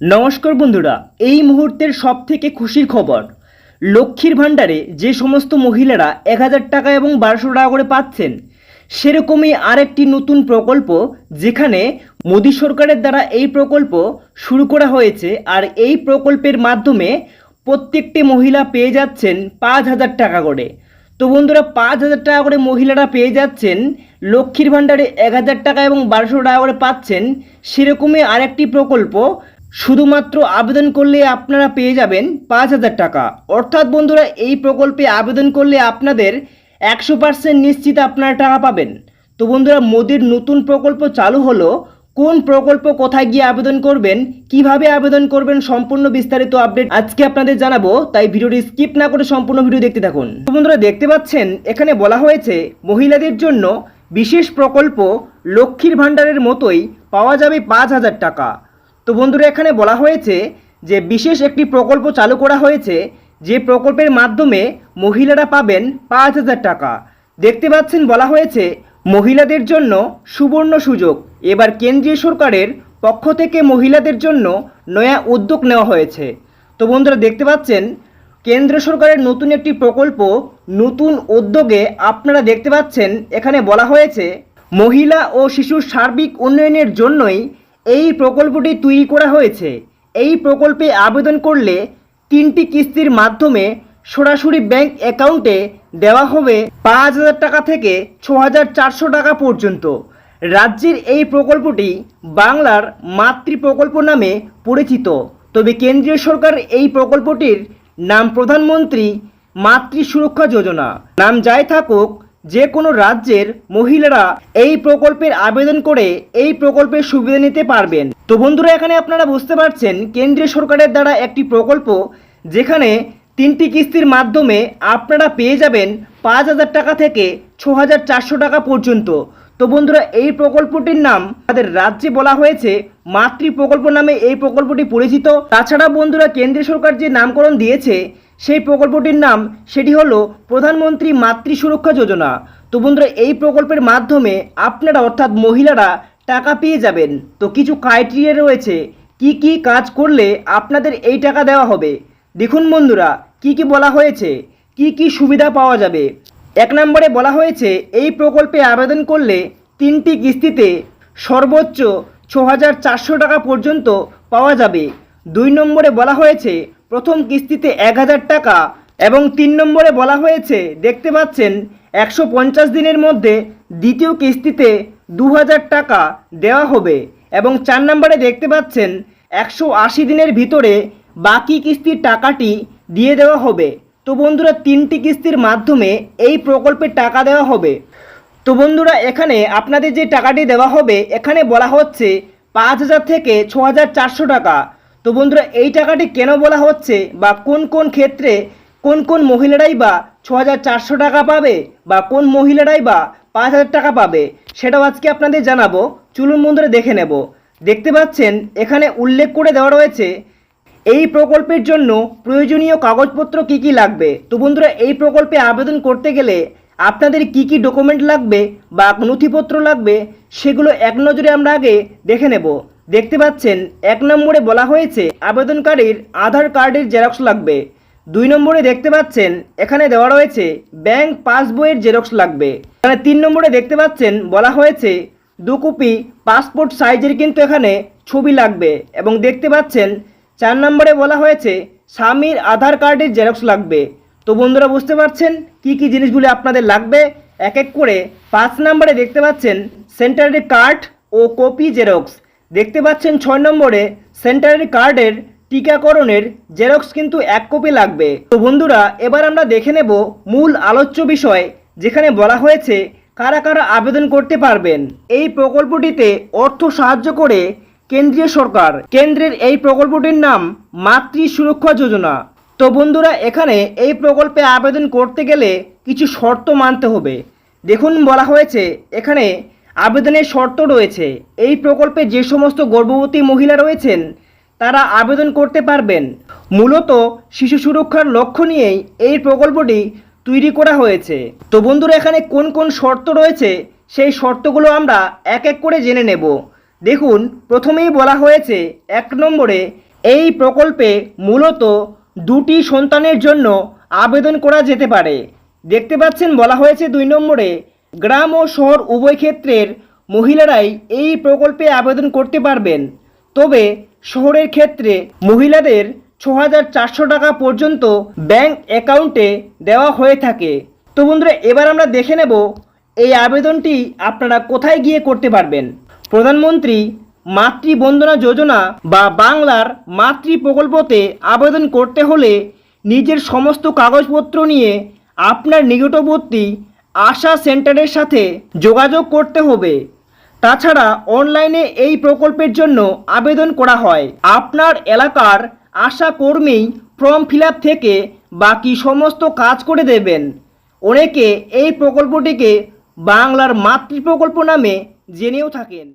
নমস্কার বন্ধুরা, এই মুহূর্তের সব থেকে খুশির খবর। লক্ষ্মীর ভাণ্ডারে যে সমস্ত মহিলারা এক হাজার টাকা এবং বারোশো টাকা করে পাচ্ছেন, সেরকমই আরেকটি নতুন প্রকল্প যেখানে মোদী সরকারের দ্বারা এই প্রকল্প শুরু করা হয়েছে আর এই প্রকল্পের মাধ্যমে প্রত্যেকটি মহিলা পেয়ে যাচ্ছেন পাঁচ হাজার টাকা করে। তো বন্ধুরা, পাঁচ হাজার টাকা করে মহিলারা পেয়ে যাচ্ছেন, লক্ষ্মীর ভাণ্ডারে এক হাজার টাকা এবং বারোশো টাকা করে পাচ্ছেন, সেরকমই আরেকটি প্রকল্প শুধুমাত্র আবেদন করলে আপনারা পেয়ে যাবেন পাঁচ হাজার টাকা। অর্থাৎ বন্ধুরা, এই প্রকল্পে আবেদন করলে আপনাদের একশো পার্সেন্ট নিশ্চিত আপনারা টাকা পাবেন। তো বন্ধুরা, মোদির নতুন প্রকল্প চালু হলো, কোন প্রকল্প কোথায় গিয়ে আবেদন করবেন, কীভাবে আবেদন করবেন সম্পূর্ণ বিস্তারিত আপডেট আজকে আপনাদের জানাব, তাই ভিডিওটি স্কিপ না করে সম্পূর্ণ ভিডিও দেখতে থাকুন। বন্ধুরা, দেখতে পাচ্ছেন, এখানে বলা হয়েছে, মহিলাদের জন্য বিশেষ প্রকল্প লক্ষ্মীর ভাণ্ডারের মতোই পাওয়া যাবে পাঁচ হাজার টাকা। তো বন্ধুরা, এখানে বলা হয়েছে যে বিশেষ একটি প্রকল্প চালু করা হয়েছে যে প্রকল্পের মাধ্যমে মহিলারা পাবেন পাঁচ হাজার টাকা। দেখতে পাচ্ছেন, বলা হয়েছে মহিলাদের জন্য সুবর্ণ সুযোগ। এবার কেন্দ্রীয় সরকারের পক্ষ থেকে মহিলাদের জন্য নয়া উদ্যোগ নেওয়া হয়েছে। তো বন্ধুরা, দেখতে পাচ্ছেন, কেন্দ্র সরকারের নতুন একটি প্রকল্প, নতুন উদ্যোগে আপনারা দেখতে পাচ্ছেন, এখানে বলা হয়েছে মহিলা ও শিশুর সার্বিক উন্নয়নের জন্যই এই প্রকল্পটি তৈরি করা হয়েছে। এই প্রকল্পে আবেদন করলে তিনটি কিস্তির মাধ্যমে সরাসরি ব্যাংক অ্যাকাউন্টে দেওয়া হবে পাঁচ হাজার টাকা থেকে ছ হাজার চারশো টাকা পর্যন্ত। রাজ্যের এই প্রকল্পটি বাংলার মাতৃ প্রকল্প নামে পরিচিত। তবে কেন্দ্রীয় সরকার এই প্রকল্পটির নাম প্রধানমন্ত্রী মাতৃ সুরক্ষা যোজনা। নাম যাই থাকুক যে কোনো রাজ্যের মহিলারা এই প্রকল্পের আবেদন করে এই প্রকল্পের সুবিধা নিতে পারবেন। তো বন্ধুরা, এখানে আপনারা বুঝতে পারছেন, কেন্দ্রীয় সরকারের দ্বারা একটি প্রকল্প যেখানে তিনটি কিস্তির মাধ্যমে আপনারা পেয়ে যাবেন পাঁচ হাজার টাকা থেকে ছ হাজার চারশো টাকা পর্যন্ত। তো বন্ধুরা, এই প্রকল্পটির নাম তাদের রাজ্যে বলা হয়েছে মাতৃ প্রকল্প নামে এই প্রকল্পটি পরিচিত। তাছাড়া বন্ধুরা, কেন্দ্রীয় সরকার যে নামকরণ দিয়েছে সেই প্রকল্পটির নাম সেটি হলো প্রধানমন্ত্রী মাতৃ সুরক্ষা যোজনা। তো বন্ধুরা, এই প্রকল্পের মাধ্যমে আপনারা অর্থাৎ মহিলারা টাকা পেয়ে যাবেন। তো কিছু ক্রাইটেরিয়া রয়েছে। কি কি কাজ করলে আপনাদের এই টাকা দেওয়া হবে? দেখুন বন্ধুরা, কি কি বলা হয়েছে? কি কি সুবিধা পাওয়া যাবে? এক নম্বরে বলা হয়েছে, এই প্রকল্পে আবেদন করলে তিনটি কিস্তিতে সর্বোচ্চ ছ টাকা পর্যন্ত পাওয়া যাবে। দুই নম্বরে বলা হয়েছে প্রথম কিস্তিতে এক হাজার টাকা এবং তিন নম্বরে বলা হয়েছে, দেখতে পাচ্ছেন, একশো পঞ্চাশ দিনের মধ্যে দ্বিতীয় কিস্তিতে দু হাজার টাকা দেওয়া হবে এবং চার নম্বরে দেখতে পাচ্ছেন, একশো আশি দিনের ভিতরে বাকি কিস্তির টাকাটি দিয়ে দেওয়া হবে। তো বন্ধুরা, তিনটি কিস্তির মাধ্যমে এই প্রকল্পের টাকা দেওয়া হবে। তো বন্ধুরা, এখানে আপনাদের যে টাকাটি দেওয়া হবে, এখানে বলা হচ্ছে পাঁচ হাজার থেকে ছ হাজার চারশো টাকা। তো বন্ধুরা, এই টাকাটি কেন বলা হচ্ছে বা কোন কোন ক্ষেত্রে কোন কোন মহিলারাই বা ছ টাকা পাবে বা কোন মহিলারাই বা পাঁচ হাজার টাকা পাবে, সেটাও আজকে আপনাদের জানাব। চুলুন বন্ধুরা, দেখে নেব। দেখতে পাচ্ছেন, এখানে উল্লেখ করে দেওয়া রয়েছে, এই প্রকল্পের জন্য প্রয়োজনীয় কাগজপত্র কি কি লাগবে? তো বন্ধুরা, এই প্রকল্পে আবেদন করতে গেলে আপনাদের কি কি ডকুমেন্ট লাগবে বা নথিপত্র লাগবে, সেগুলো এক নজরে আমরা আগে দেখে নেব। দেখতে পাচ্ছেন, এক নম্বরে বলা হয়েছে আবেদনকারীর আধার কার্ডের জেরক্স লাগবে। দুই নম্বরে দেখতে পাচ্ছেন, এখানে দেওয়া রয়েছে ব্যাংক পাসবইয়ের জেরক্স লাগবে। এখানে তিন নম্বরে দেখতে পাচ্ছেন, বলা হয়েছে দু কপি পাসপোর্ট সাইজের কিন্তু এখানে ছবি লাগবে এবং দেখতে পাচ্ছেন, চার নম্বরে বলা হয়েছে স্বামীর আধার কার্ডের জেরক্স লাগবে। তো বন্ধুরা, বুঝতে পারছেন কি কি জিনিসগুলি আপনাদের লাগবে? এক এক করে। পাঁচ নম্বরে দেখতে পাচ্ছেন সেন্টারি কার্ড ও কপি জেরক্স। দেখতে পাচ্ছেন ছয় নম্বরে সেন্টারি কার্ডের টিকাকরণের জেরক্স কিন্তু এক কপি লাগবে। তো বন্ধুরা, এবার আমরা দেখে নেব মূল আলোচ্য বিষয়, যেখানে বলা হয়েছে কারা কারা আবেদন করতে পারবেন। এই প্রকল্পটিতে অর্থ সাহায্য করে কেন্দ্রীয় সরকার। কেন্দ্রের এই প্রকল্পটির নাম মাতৃ সুরক্ষা যোজনা। তো বন্ধুরা, এখানে এই প্রকল্পে আবেদন করতে গেলে কিছু শর্ত মানতে হবে। দেখুন, বলা হয়েছে, এখানে আবেদনের শর্ত রয়েছে। এই প্রকল্পে যে সমস্ত গর্ভবতী মহিলা রয়েছেন, তারা আবেদন করতে পারবেন। মূলত শিশু সুরক্ষার লক্ষ্য নিয়েই এই প্রকল্পটি তৈরি করা হয়েছে। তো বন্ধুরা, এখানে কোন কোন শর্ত রয়েছে, সেই শর্তগুলো আমরা এক এক করে জেনে নেব। দেখুন, প্রথমেই বলা হয়েছে এক নম্বরে, এই প্রকল্পে মূলত দুটি সন্তানের জন্য আবেদন করা যেতে পারে। দেখতে পাচ্ছেন, বলা হয়েছে দুই নম্বরে গ্রাম ও শহর উভয় ক্ষেত্রের মহিলারাই এই প্রকল্পে আবেদন করতে পারবেন। তবে শহরের ক্ষেত্রে মহিলাদের ছ হাজার চারশো টাকা পর্যন্ত ব্যাংক অ্যাকাউন্টে দেওয়া হয়ে থাকে। তো বন্ধুরা, এবার আমরা দেখে নেব এই আবেদনটি আপনারা কোথায় গিয়ে করতে পারবেন। প্রধানমন্ত্রী মাতৃবন্দনা যোজনা বা বাংলার মাতৃ প্রকল্পতে আবেদন করতে হলে নিজের সমস্ত কাগজপত্র নিয়ে আপনার নিকটবর্তী আশা সেন্টারের সাথে যোগাযোগ করতে হবে। তাছাড়া অনলাইনে এই প্রকল্পের জন্য আবেদন করা হয়। আপনার এলাকার আশা কর্মী ফর্ম ফিল থেকে বাকি সমস্ত কাজ করে দেবেন। অনেকে এই প্রকল্পটিকে বাংলার মাতৃ প্রকল্প নামে জেনেও থাকেন।